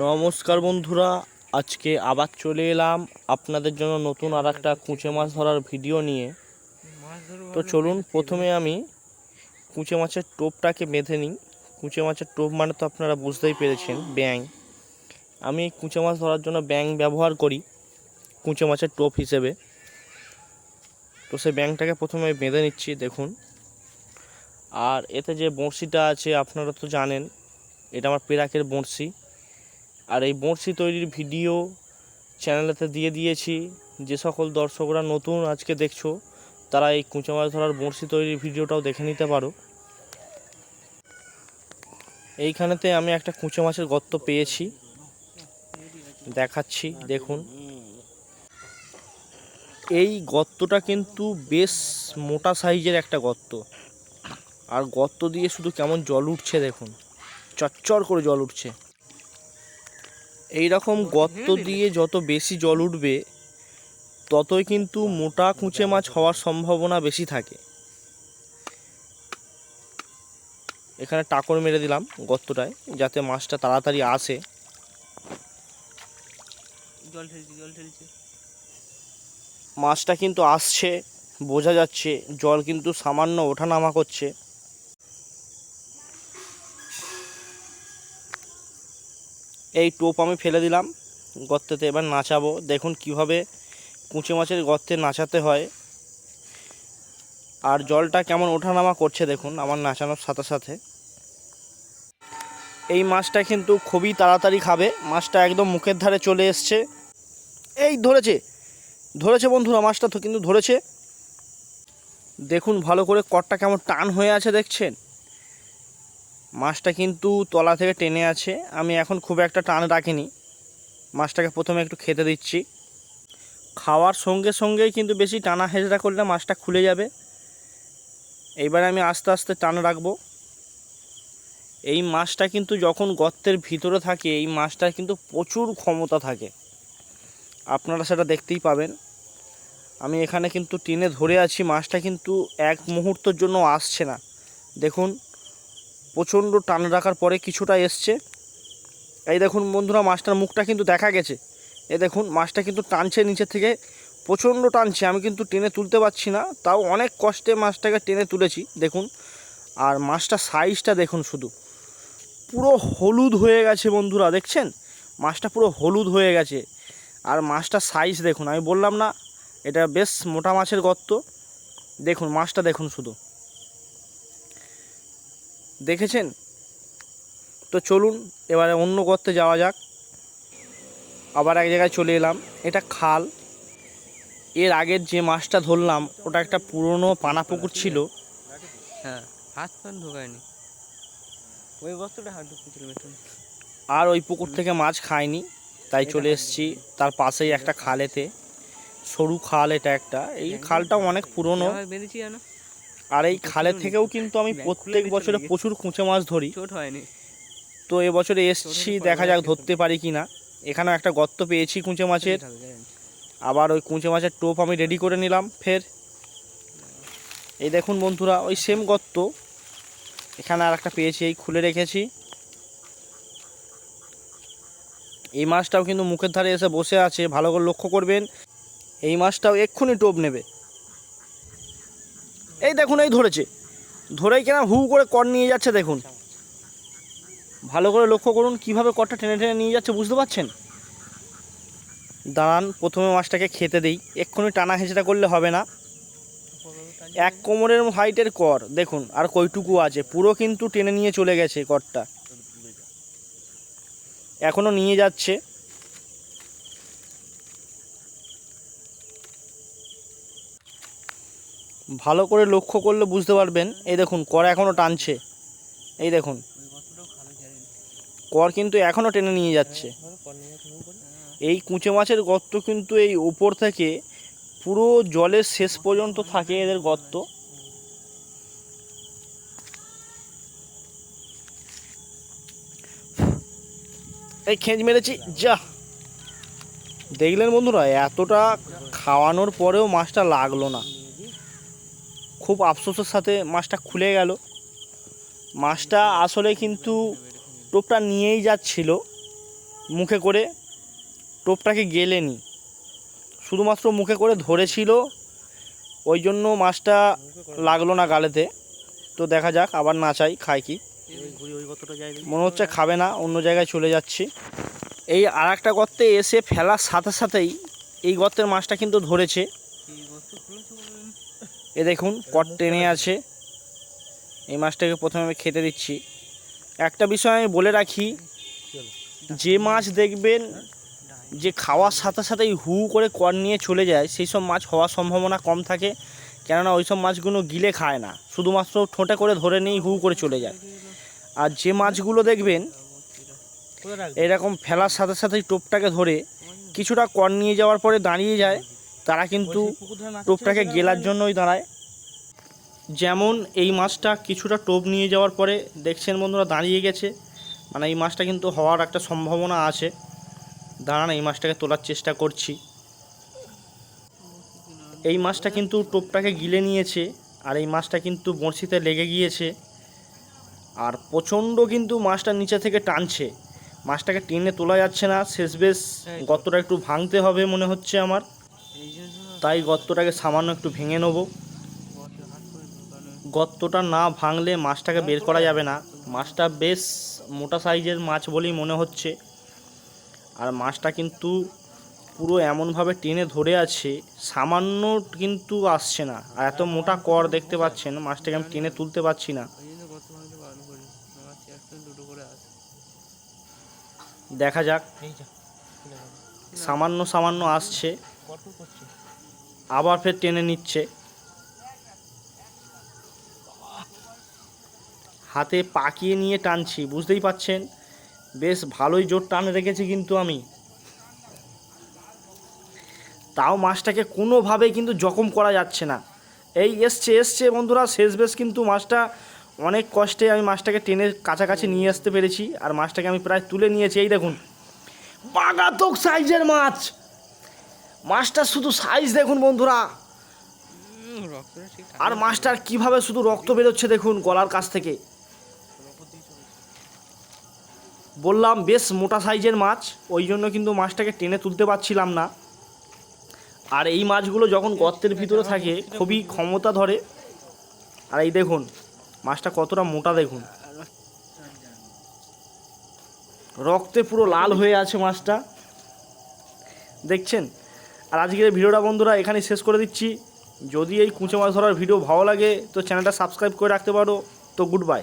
নমস্কার বন্ধুরা, আজকে আবার চলে এলাম আপনাদের জন্য নতুন আর একটা কুঁচে মাছ ধরার ভিডিও নিয়ে। তো চলুন প্রথমে আমি কুঁচে মাছের টোপটাকে বেঁধে নিই। কুঁচে মাছের টোপ মানে তো আপনারা বুঝতেই পেরেছেন ব্যাং আমি কুঁচে মাছ ধরার জন্য ব্যাং ব্যবহার করি, কুঁচে মাছের টোপ হিসেবে। তো সেই ব্যাংটাকে প্রথমে বেঁধে নিচ্ছি, দেখুন। আর এতে যে বড়শিটা আছে, আপনারা তো জানেন, এটা আমার পেরাকের বড়শি। আর এই বড়শি তৈরির ভিডিও চ্যানেলেতে দিয়ে দিয়েছি। যে সকল দর্শকরা নতুন আজকে দেখছ, তারা এই কুঁচো মাছ ধরার বড়শি তৈরির ভিডিওটাও দেখে নিতে পারো। এইখানেতে আমি একটা কুঁচো মাছের গর্ত পেয়েছি। দেখাচ্ছি, দেখুন। এই গর্তটা কিন্তু বেশ মোটা সাইজের একটা গর্ত। আর গর্ত দিয়ে শুধু কেমন জল উঠছে দেখুন। চচ্চর করে জল উঠছে। এই রকম গর্ত দিয়ে যত বেশি জল উঠবে ততই কিন্তু মোটা কুঁচে মাছ হওয়ার সম্ভাবনা বেশি থাকে। এখানে টাকর মেরে দিলাম গর্তটায় যাতে মাছটা তাড়াতাড়ি আসে। জল ঠেলছে জল ঠেলছে মাছটা কিন্তু আসছে বোঝা যাচ্ছে জল কিন্তু সামান্য ওঠানামা করছে। এই টোপ আমি ফেলে দিলাম গর্তেতে, এবার নাচাবো। দেখুন কীভাবে কুঁচে মাছের গর্তে নাচাতে হয়। আর জলটা কেমন ওঠানামা করছে দেখুন আমার নাচানোর সাথে সাথে। এই মাছটা কিন্তু খুবই তাড়াতাড়ি খাবে। মাছটা একদম মুখের ধারে চলে এসছে। এই ধরেছে ধরেছে বন্ধুরা মাছটা তো কিন্তু ধরেছে। দেখুন ভালো করে কটটা কেমন টান হয়ে আছে দেখছেন? মাছটা কিন্তু তলা থেকে টেনে আছে। আমি এখন খুব একটা টান রাখিনি। মাছটাকে প্রথমে একটু খেতে দিচ্ছি। খাওয়ার সঙ্গে সঙ্গেই কিন্তু বেশি টানা হেঁচড়া করলে মাছটা খুলে যাবে। এইবার আমি আস্তে আস্তে টান রাখব। এই মাছটা কিন্তু যখন গর্তের ভিতরে থাকে, এই মাছটার কিন্তু প্রচুর ক্ষমতা থাকে। আপনারা সেটা দেখতেই পাবেন। আমি এখানে কিন্তু টেনে ধরে আছি। মাছটা কিন্তু এক মুহূর্তের জন্য আসছে না। দেখুন প্রচণ্ড টান রাখার পরে কিছুটা এসছে। এই দেখুন বন্ধুরা, মাছটার মুখটা কিন্তু দেখা গেছে। এ দেখুন, মাছটা কিন্তু টানছে নিচে থেকে। প্রচণ্ড টানছে, আমি কিন্তু টেনে তুলতে পারছি না, তাও অনেক কষ্টে মাছটাকে টেনে তুলেছি, দেখুন। আর মাছটা সাইজটা দেখুন শুধু। পুরো হলুদ হয়ে গেছে বন্ধুরা, দেখছেন? মাছটা পুরো হলুদ হয়ে গেছে। আর মাছটার সাইজ দেখুন, আমি বললাম না, এটা বেশ মোটা মাছের গর্ত। দেখুন, মাছটা দেখুন শুধু। দেখেছেন? তো চলুন এবারে অন্য গর্তে যাওয়া যাক। আবার এক জায়গায় চলে এলাম। এটা খাল। এর আগের যে মাছটা ধরলাম ওটা একটা পুরনো পানা পুকুর ছিল। হ্যাঁ হাত পান ঢোকায়নি। ওই বস্তুটা হাত ঢুকছিল আর ওই পুকুর থেকে মাছ খায়নি তাই চলে এসেছি তার পাশেই একটা খালেতে। সরু খাল এটা একটা। এই খালটাও অনেক পুরনো। বেঁধেছি জানো? আর এই খালের থেকেও কিন্তু আমি প্রত্যেক বছরে প্রচুর কুঁচে মাছ ধরি। হয়নি। তো এবছরে এসছি দেখা যাক ধরতে পারি কি না এখানেও একটা গর্ত পেয়েছি কুঁচে মাছের। আবার ওই কুঁচে মাছের টোপ আমি রেডি করে নিলাম ফের। এই দেখুন বন্ধুরা ওই সেম গর্ত। এখানে আর একটা পেয়েছি এই খুলে রেখেছি। এই মাছটাও কিন্তু মুখের ধারে এসে বসে আছে ভালো করে লক্ষ্য করবেন। এই মাছটাও এক্ষুনি টোপ নেবে। এই দেখুন, এই ধরেছে। ধরেই কেনা হু করে কর নিয়ে যাচ্ছে, দেখুন। ভালো করে লক্ষ্য করুন, কীভাবে কটটা টেনে টেনে নিয়ে যাচ্ছে, বুঝতে পারছেন? দাঁড়ান, প্রথমে মাছটাকে খেতে দেই। এক্ষুনি টানা হেঁচড়া করলে হবে না। এক কোমরের হাইটের কর, দেখুন, আর কইটুকু আছে। পুরো কিন্তু টেনে নিয়ে চলে গেছে করটা। এখনও নিয়ে যাচ্ছে। ভালো করে লক্ষ্য করলে বুঝতে পারবেন। এই দেখুন, কর এখনও টানছে। এই দেখুন, কর কিন্তু এখনও টেনে নিয়ে যাচ্ছে। এই কুঁচে মাছের গর্ত কিন্তু এই ওপর থেকে পুরো জলের শেষ পর্যন্ত থাকে এদের গর্ত। এই খেঁজ মেরেছি, যা। দেখলেন বন্ধুরা, এতটা খাওয়ানোর পরেও মাছটা লাগল না। খুব আফসোসের সাথে মাছটা খুলে গেল। মাছটা আসলে কিন্তু টোপটা নিয়েই যাচ্ছিল, মুখে করে টোপটাকে গেলেনি। শুধুমাত্র মুখে করে ধরেছিল, ওই জন্য মাছটা লাগল না গালেতে। তো দেখা যাক, আবার না চাই খায় কি। মনে হচ্ছে খাবে না, অন্য জায়গায় চলে যাচ্ছি। এই আর একটা গর্তে এসে ফেলার সাথে সাথেই এই গর্তের মাছটা কিন্তু ধরেছে। এ দেখুন, কট টেনে আছে। এই মাছটাকে প্রথমে আমি খেতে দিচ্ছি। একটা বিষয় আমি বলে রাখি, যে মাছ দেখবেন যে খাওয়ার সাথে সাথেই হু করে কর নিয়ে চলে যায়, সেই সব মাছ হওয়ার সম্ভাবনা কম থাকে। কেননা ওই সব মাছগুলো গিলে খায় না। শুধুমাত্র ঠোঁটে করে ধরে নিয়েই হু করে চলে যায়। আর যে মাছগুলো দেখবেন, এরকম ফেলার সাথে সাথেই টোপটাকে ধরে কিছুটা কর নিয়ে যাওয়ার পরে দাঁড়িয়ে যায়। তারা কিন্তু টোপটাকে গেলার জন্যই দাঁড়ায়। যেমন এই মাছটা কিছুটা টোপ নিয়ে যাওয়ার পরে দেখছেন বন্ধুরা দাঁড়িয়ে গেছে। মানে এই মাছটা কিন্তু হওয়ার একটা সম্ভাবনা আছে। দাঁড়ান এই মাছটাকে তোলার চেষ্টা করছি। এই মাছটা কিন্তু টোপটাকে গিলে নিয়েছে আর এই মাছটা কিন্তু বড়শিতে লেগে গিয়েছে। আর প্রচণ্ড কিন্তু মাছটা নিচে থেকে টানছে। মাছটাকে টেনে তোলা যাচ্ছে না। শেষ বেশ গর্তটা একটু ভাঙতে হবে মনে হচ্ছে আমার। তাই গর্তটাকে সামান্য একটু ভেঙে নেব। গর্তটা না ভাঙলে মাছটাকে বের করা যাবে না। মাছটা বেশ মোটা সাইজের মাছ বলেই মনে হচ্ছে। আর মাছটা কিন্তু পুরো এমনভাবে টেনে ধরে আছে, সামান্য কিন্তু আসছে না। আর এত মোটা কর দেখতে পাচ্ছেন, মাছটাকে আমি টেনে তুলতে পারছি না। দেখা যাক। সামান্য সামান্য আসছে। আবার ফের টেনে নিচ্ছে। হাতে পাকিয়ে নিয়ে টানছি, বুঝতেই পাচ্ছেন? বেশ ভালোই জোর টানে রেখেছি কিন্তু আমি। তাও মাছটাকে কোনোভাবে কিন্তু জখম করা যাচ্ছে না। এই এসছে এসছে বন্ধুরা, শেষ বেশ কিন্তু মাছটা অনেক কষ্টে আমি মাছটাকে টেনে কাছাকাছি নিয়ে আসতে পেরেছি। আর মাছটাকে আমি প্রায় তুলে নিয়েছি, এই দেখুন। বাগাতক সাইজের মাছ! মাছটার শুধু সাইজ দেখুন বন্ধুরা। আর মাছটার কীভাবে শুধু রক্ত বেরোচ্ছে দেখুন গলার কাছ থেকে। বললাম বেশ মোটা সাইজের মাছ ওই জন্য কিন্তু মাছটাকে টেনে তুলতে পারছিলাম না। আর এই মাছগুলো যখন গর্তের ভিতরে থাকে খুবই ক্ষমতা ধরে। আর এই দেখুন মাছটা কতটা মোটা দেখুন। রক্তে পুরো লাল হয়ে আছে মাছটা। দেখছেন? আর আজকের ভিডিওটা বন্ধুরা এখানে শেষ করে দিচ্ছি। যদি এই কুঁচে মাছ ধরার ভিডিও ভালো লাগে, তো চ্যানেলটা সাবস্ক্রাইব করে রাখতে পারো। তো গুড বাই